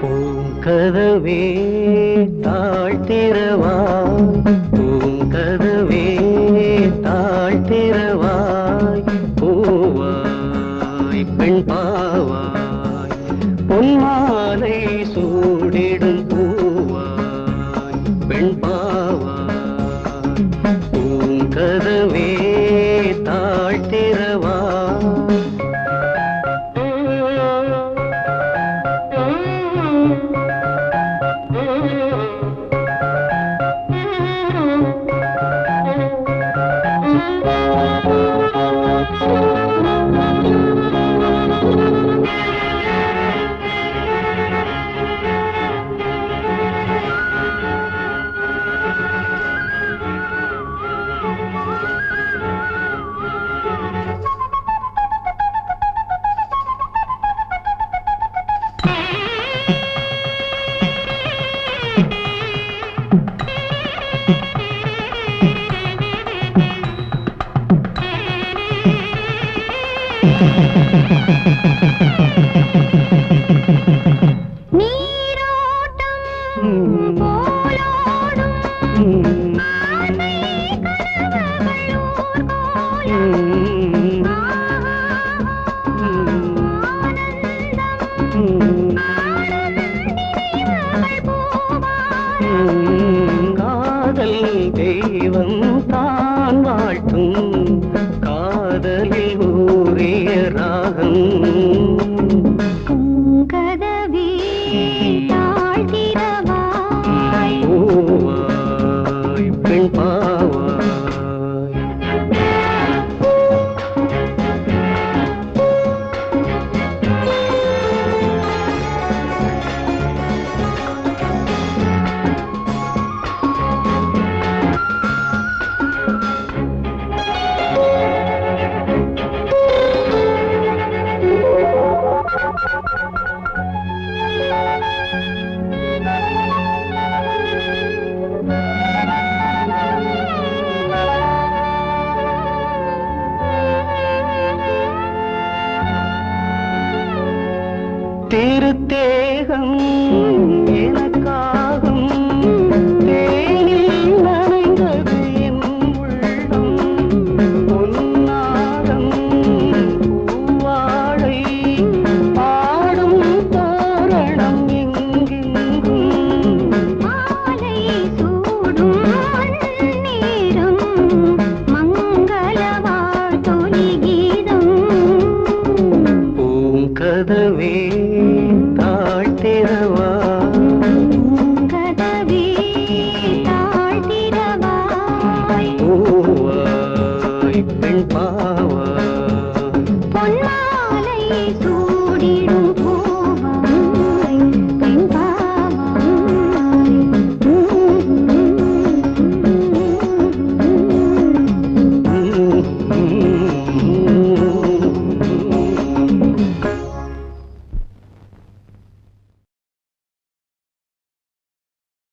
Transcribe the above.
பூங்கதவே தாழ்த்திரவா பூங்கதவே தாழ்த்திரவாய் பூவாய் பெண் பாவாய். பொன்மா నీరోటం. ராகம் திருத்தேகம் எனக்காக பொன்னாலை